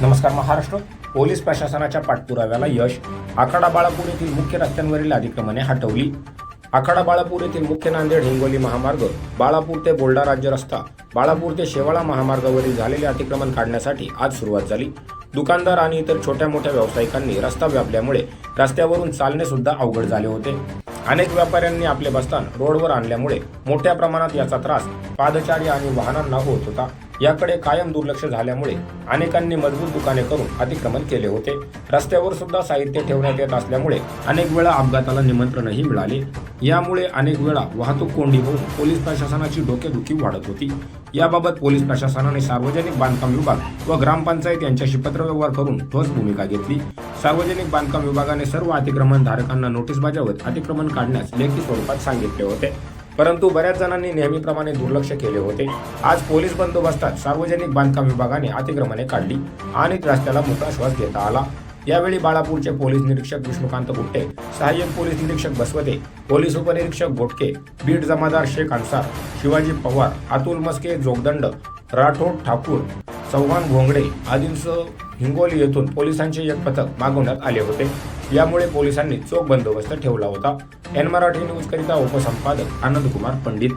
नमस्कार महाराष्ट्र. पोलीस प्रशासनाच्या पाठपुराव्याला यश. आखाडा बाळापूर येथील मुख्य रस्त्यांवरील अतिक्रमणे हटवली. आखाडा बाळापूर येथील मुख्य नांदेड हिंगोली महामार्ग बाळापूर ते बोल्डा राज्य रस्ता बाळापूर ते शेवाळा महामार्गावरील झालेले अतिक्रमण काढण्यासाठी आज सुरुवात झाली. दुकानदार आणि इतर छोट्या मोठ्या व्यावसायिकांनी रस्ता व्यापल्यामुळे रस्त्यावरून चालणे सुद्धा अवघड झाले होते. अनेक व्यापाऱ्यांनी आपले बस्तान रोडवर आणल्यामुळे मोठ्या प्रमाणात याचा त्रास पादचारी आणि वाहनांना होत होता. याकडे कायम दुर्लक्ष झाल्यामुळे अनेकांनी मजबूत दुकाने करून अतिक्रमण केले होते. रस्त्यावर सुद्धा साहित्य ठेवण्यात येत असल्यामुळे अनेक वेळा अपघाताला निमंत्रणही मिळाले. यामुळे अनेक वेळा वाहतूक कोंडी होऊन पोलीस प्रशासनाची डोकेदुखी वाढत होती. याबाबत पोलीस प्रशासनाने सार्वजनिक बांधकाम विभाग व ग्रामपंचायत यांच्याशी पत्रव्यवहार करून ठोस भूमिका घेतली. सार्वजनिक बांधकाम विभागाने सर्व अतिक्रमण धारकांना नोटीस बजावत अतिक्रमण काढण्यास लेखी स्वरूपात सांगितले होते. परंतु बऱ्याच जणांनी नेहमीप्रमाणे दुर्लक्ष केले होते. आज पोलीस बंदोबस्तात सार्वजनिक बांधकाम विभागाने अतिक्रमणे काढली आणि रस्त्याला मोठा श्वास घेता आला. यावेळी बाळापूरचे पोलीस निरीक्षक विष्णुकांत गुट्टे सहाय्यक पोलीस निरीक्षक बसवते पोलीस उपनिरीक्षक गोटके बीड जमादार शेख अन्सार शिवाजी पवार अतुल मस्के जोगदंड राठोड ठाकूर चव्हाण घोंगडे आदींसह हिंगोली येथून पोलिसांचे एक पथक मागवण्यात आले होते. यामुळे पोलिसांनी चोख बंदोबस्त ठेवला होता. एन मराठी न्यूज करिता उपसंपादक आनंद कुमार पंडित.